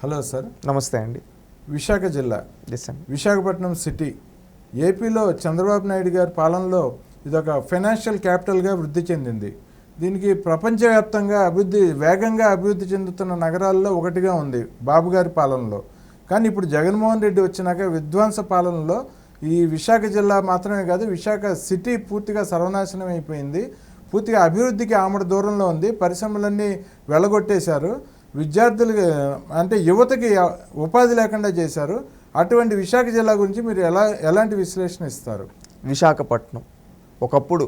Hello sir. నమస్తే అండి. విశాఖ జిల్లా. విశాఖపట్నం సిటీ. ఏపీలో చంద్రబాబు నాయుడు గారి పాలనలో ఇదొక ఫైనాన్షియల్ క్యాపిటల్గా వృద్ధి చెందింది. దీనికి ప్రపంచవ్యాప్తంగా అభివృద్ధి వేగంగా అభివృద్ధి చెందుతున్న నగరాల్లో ఒకటిగా ఉంది బాబు గారి పాలనలో. కానీ ఇప్పుడు జగన్మోహన్ రెడ్డి వచ్చినాక విధ్వంస పాలనలో ఈ విశాఖ జిల్లా మాత్రమే కాదు విశాఖ సిటీ పూర్తిగా సర్వనాశనం అయిపోయింది. పూర్తిగా అభివృద్ధికి ఆమడ దూరంలో ఉంది. పరిశ్రమలన్నీ వెళ్ళగొట్టేశారు విద్యార్థులు అంటే యువతకి ఉపాధి లేకుండా చేశారు. అటువంటి విశాఖ జిల్లా గురించి మీరు ఎలా ఎలాంటి విశ్లేషణ ఇస్తారు? విశాఖపట్నం. ఒకప్పుడు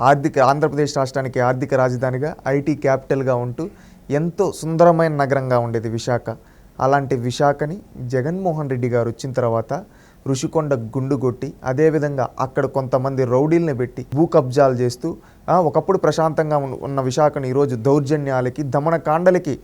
ఆర్థిక ఆంధ్రప్రదేశ్ రాష్ట్రానికి ఆర్థిక రాజధానిగా ఐటీ క్యాపిటల్గా ఉంటూ ఎంతో సుందరమైన నగరంగా ఉండేది విశాఖ. అలాంటి విశాఖని జగన్మోహన్ రెడ్డి గారు వచ్చిన తర్వాత ఋషికొండ గుండు కొట్టి అదేవిధంగా అక్కడ కొంతమంది రౌడీల్ని పెట్టి భూ కబ్జాలు చేస్తూ ఒకప్పుడు ప్రశాంతంగా ఉన్న- విశాఖను ఈరోజు దౌర్జన్యాలకి దమనకాండలకి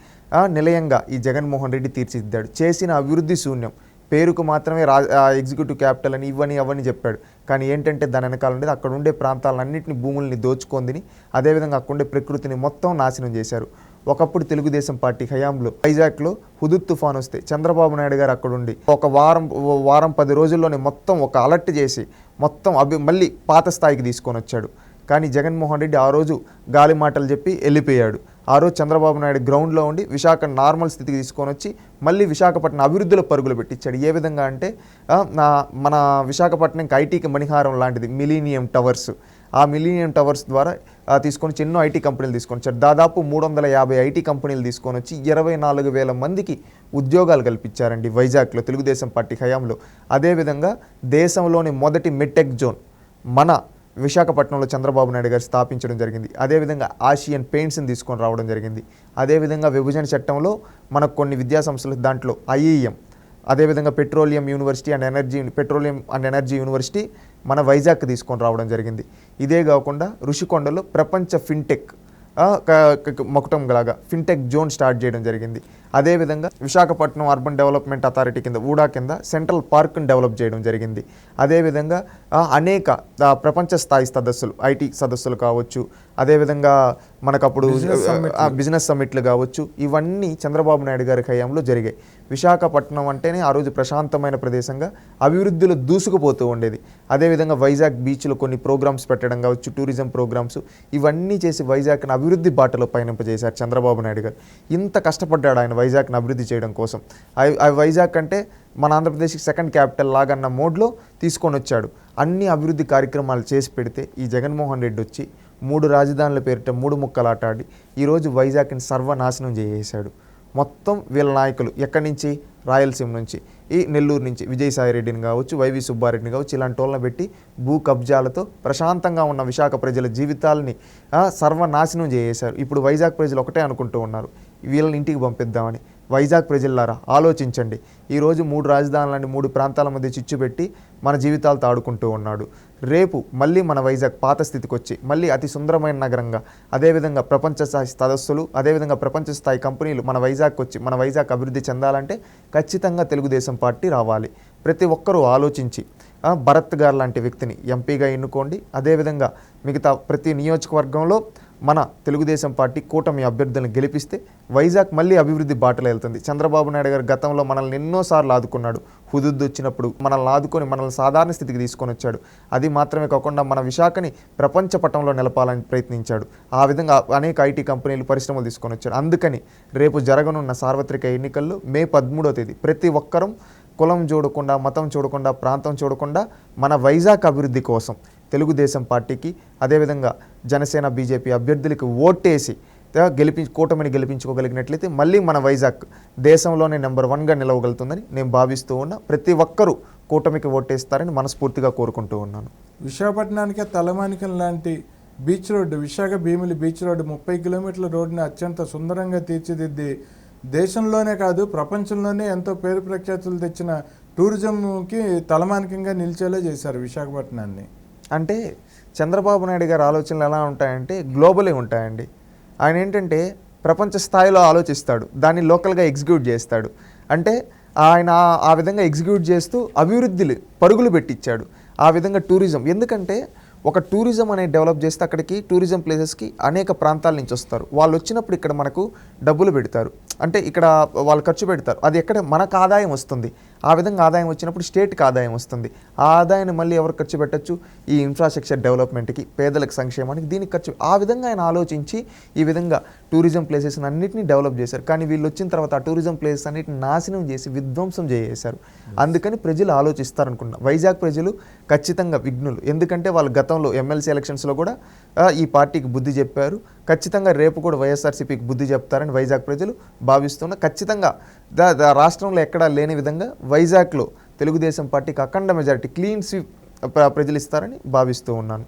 నిలయంగా ఈ జగన్మోహన్ రెడ్డి తీర్చిదిద్దాడు. చేసిన అభివృద్ధి శూన్యం. పేరుకు మాత్రమే రా ఎగ్జిక్యూటివ్ క్యాపిటల్ అని ఇవని అవని చెప్పాడు. కానీ ఏంటంటే దాని వెనకాల ఉండేది అక్కడ ఉండే ప్రాంతాలన్నింటినీ భూముల్ని దోచుకొందిని అదేవిధంగా అక్కడ ఉండే ప్రకృతిని మొత్తం నాశనం చేశారు. ఒకప్పుడు తెలుగుదేశం పార్టీ హయాంలో వైజాగ్లో హుదుత్ తుఫాన్ వస్తే చంద్రబాబు నాయుడు గారు అక్కడుండి ఒక వారం వారం పది రోజుల్లోనే మొత్తం ఒక అలర్ట్ చేసి మొత్తం అభి మళ్ళీ పాత స్థాయికి తీసుకొని వచ్చాడు. కానీ జగన్మోహన్ రెడ్డి ఆ రోజు గాలి మాటలు చెప్పి వెళ్ళిపోయాడు. ఆ రోజు చంద్రబాబు నాయుడు గ్రౌండ్లో ఉండి విశాఖ నార్మల్ స్థితికి తీసుకొని వచ్చి మళ్ళీ విశాఖపట్నం అభివృద్ధిలో పరుగులు పెట్టించాడు. ఏ విధంగా అంటే నా మన విశాఖపట్నంకి ఐటీకి మణిహారం లాంటిది మిలీనియం టవర్స్. ఆ మిలీనియం టవర్స్ ద్వారా తీసుకొని వచ్చి ఎన్నో ఐటీ కంపెనీలు తీసుకొని వచ్చారు దాదాపు మూడు వందల యాభై ఐటీ కంపెనీలు తీసుకొని వచ్చి ఇరవై నాలుగు వేల మందికి ఉద్యోగాలు కల్పించారండి వైజాగ్లో తెలుగుదేశం పార్టీ హయాంలో. అదేవిధంగా దేశంలోని మొదటి మెటెక్ జోన్ మన విశాఖపట్నంలో చంద్రబాబు నాయుడు గారు స్థాపించడం జరిగింది. అదేవిధంగా ఆసియన్ పెయింట్స్ని తీసుకొని రావడం జరిగింది. అదేవిధంగా విభజన చట్టంలో మనకు కొన్ని విద్యాసంస్థలు దాంట్లో ఐఈఎం అదేవిధంగా petroleum university and energy petroleum and energy university మన వైజాగ్ తీసుకొని రావడం జరిగింది. ఇదే కాకుండా ఋషికొండలో ప్రపంచ ఫిన్టెక్ మొకటం లాగా ఫిన్టెక్ జోన్ స్టార్ట్ చేయడం జరిగింది. అదేవిధంగా విశాఖపట్నం అర్బన్ డెవలప్మెంట్ అథారిటీ కింద ఊడా కింద సెంట్రల్ పార్క్ని డెవలప్ చేయడం జరిగింది. అదేవిధంగా అనేక ప్రపంచ స్థాయి సదస్సులు ఐటీ సదస్సులు కావచ్చు అదేవిధంగా summit. ఆ, బిజినెస్ సమ్మిట్లు కావచ్చు ఇవన్నీ చంద్రబాబు నాయుడు గారి హయాంలో జరిగాయి. విశాఖపట్నం అంటేనే ఆ రోజు ప్రశాంతమైన ప్రదేశంగా అభివృద్ధిలో దూసుకుపోతూ ఉండేది. అదేవిధంగా వైజాగ్ బీచ్లో కొన్ని ప్రోగ్రామ్స్ పెట్టడం కావచ్చు టూరిజం ప్రోగ్రామ్స్ ఇవన్నీ చేసి వైజాగ్ని అభివృద్ధి బాటలో పయనింపజేశారు చంద్రబాబు నాయుడు గారు. ఇంత కష్టపడ్డాడు ఆయన వైజాగ్ని అభివృద్ధి చేయడం కోసం. వైజాగ్ అంటే మన ఆంధ్రప్రదేశ్కి సెకండ్ క్యాపిటల్ లాగన్న మోడ్లో తీసుకొని వచ్చాడు అన్ని అభివృద్ధి కార్యక్రమాలు చేసి పెడితే ఈ జగన్మోహన్ రెడ్డి వచ్చి మూడు రాజధానుల పేరిట మూడు ముక్కలాట ఆడి ఈరోజు వైజాగ్ని సర్వనాశనం చేసేశాడు. మొత్తం వీళ్ళ నాయకులు ఎక్కడి నుంచి? రాయలసీమ నుంచి. ఈ నెల్లూరు నుంచి విజయసాయి రెడ్డిని కావచ్చు వైవి సుబ్బారెడ్డిని కావచ్చు ఇలాంటి వాళ్ళని పెట్టి భూ కబ్జాలతో ప్రశాంతంగా ఉన్న విశాఖ ప్రజల జీవితాలని సర్వనాశనం చేసేశారు. ఇప్పుడు వైజాగ్ ప్రజలు ఒకటే అనుకుంటూ ఉన్నారు వీళ్ళని ఇంటికి పంపిద్దామని. వైజాగ్ ప్రజలారా ఆలోచించండి. ఈరోజు మూడు రాజధానులని మూడు ప్రాంతాల మధ్య చిచ్చు పెట్టి మన జీవితాలు తాడుకుంటూ ఉన్నాడు. రేపు మళ్ళీ మన వైజాగ్ పాత స్థితికి వచ్చి మళ్ళీ అతి సుందరమైన నగరంగా అదేవిధంగా ప్రపంచ స్థాయి సదస్సులు అదేవిధంగా ప్రపంచ స్థాయి కంపెనీలు మన వైజాగ్కి వచ్చి మన వైజాగ్ అభివృద్ధి చెందాలంటే ఖచ్చితంగా తెలుగుదేశం పార్టీ రావాలి. ప్రతి ఒక్కరూ ఆలోచించి భరత్ గారు లాంటి వ్యక్తిని ఎంపీగా ఎన్నుకోండి. అదేవిధంగా మిగతా ప్రతి నియోజకవర్గంలో మన తెలుగుదేశం పార్టీ కూటమి అభ్యర్థులను గెలిపిస్తే వైజాగ్ మళ్ళీ అభివృద్ధి బాటలో వెళ్తుంది. చంద్రబాబు నాయుడు గారు గతంలో మనల్ని ఎన్నోసార్లు ఆదుకున్నాడు. హుదుద్దు వచ్చినప్పుడు మనల్ని ఆదుకొని మనల్ని సాధారణ స్థితికి తీసుకొని వచ్చాడు. అది మాత్రమే కాకుండా మన విశాఖని ప్రపంచ పటంలో నిలపాలని ప్రయత్నించాడు. ఆ విధంగా అనేక ఐటీ కంపెనీలు పరిశ్రమలు తీసుకొని వచ్చాడు. అందుకని రేపు జరగనున్న సార్వత్రిక ఎన్నికల్లో మే పదమూడో తేదీ ప్రతి ఒక్కరం కులం చూడకుండా మతం చూడకుండా ప్రాంతం చూడకుండా మన వైజాగ్ అభివృద్ధి కోసం తెలుగుదేశం పార్టీకి అదేవిధంగా జనసేన బీజేపీ అభ్యర్థులకు ఓటేసి గెలిపి కూటమిని గెలిపించుకోగలిగినట్లయితే మళ్ళీ మన వైజాగ్ దేశంలోనే నెంబర్ వన్గా నిలవగలుగుతుందని నేను భావిస్తూ ఉన్నా. ప్రతి ఒక్కరూ కూటమికి ఓటేస్తారని మనస్ఫూర్తిగా కోరుకుంటూ ఉన్నాను. విశాఖపట్నానికే తలమానికం లాంటి beach road Visakha Bheemili beach road ముప్పై కిలోమీటర్ల రోడ్డుని అత్యంత సుందరంగా తీర్చిదిద్ది దేశంలోనే కాదు ప్రపంచంలోనే ఎంతో పేరు ప్రఖ్యాతులు తెచ్చిన టూరిజంకి తలమానికంగా నిలిచేలా చేశారు విశాఖపట్నాన్ని. అంటే చంద్రబాబు నాయుడు గారి ఆలోచనలు ఎలా ఉంటాయంటే గ్లోబలే ఉంటాయండి. ఆయన ఏంటంటే ప్రపంచ స్థాయిలో ఆలోచిస్తాడు దాన్ని లోకల్గా ఎగ్జిక్యూట్ చేస్తాడు. అంటే ఆయన ఆ- విధంగా ఎగ్జిక్యూట్ చేస్తూ అభివృద్ధిలు పరుగులు పెట్టించాడు ఆ విధంగా టూరిజం. ఎందుకంటే ఒక టూరిజం అనేది డెవలప్ చేస్తే అక్కడికి టూరిజం ప్లేసెస్కి అనేక ప్రాంతాల నుంచి వస్తారు. వాళ్ళు వచ్చినప్పుడు ఇక్కడ మనకు డబ్బులు పెడతారు. అంటే ఇక్కడ వాళ్ళు ఖర్చు పెడతారు. అది ఎక్కడ? మనకు ఆదాయం వస్తుంది. ఆ విధంగా ఆదాయం వచ్చినప్పుడు స్టేట్కి ఆదాయం వస్తుంది. ఆ ఆదాయాన్ని మళ్ళీ ఎవరు ఖర్చు పెట్టచ్చు? ఈ ఇన్ఫ్రాస్ట్రక్చర్ డెవలప్మెంట్కి పేదలకు సంక్షేమానికి దీనికి ఖర్చు. ఆ విధంగా ఆయన ఆలోచించి ఈ విధంగా టూరిజం ప్లేసెస్ అన్నింటినీ డెవలప్ చేశారు. కానీ వీళ్ళు వచ్చిన తర్వాత ఆ టూరిజం ప్లేసెస్ అన్నిటిని నాశనం చేసి విధ్వంసం చేసేశారు. అందుకని ప్రజలు ఆలోచిస్తారనుకున్నా వైజాగ్ ప్రజలు ఖచ్చితంగా విఘ్నులు. ఎందుకంటే వాళ్ళు గతంలో ఎమ్మెల్సీ ఎలక్షన్స్లో కూడా ఈ పార్టీకి బుద్ధి చెప్పారు. ఖచ్చితంగా రేపు కూడా వైఎస్ఆర్సీపీకి బుద్ధి చెప్తారని వైజాగ్ ప్రజలు భావిస్తున్నారు ఖచ్చితంగా దా- దా రాష్ట్రంలో ఎక్కడా లేని విధంగా వైజాగ్లో తెలుగుదేశం పార్టీకి అఖండ మెజారిటీ క్లీన్ స్వీప్ ప్ర- ప్రజలు ఇస్తారని భావిస్తూ ఉన్నాను.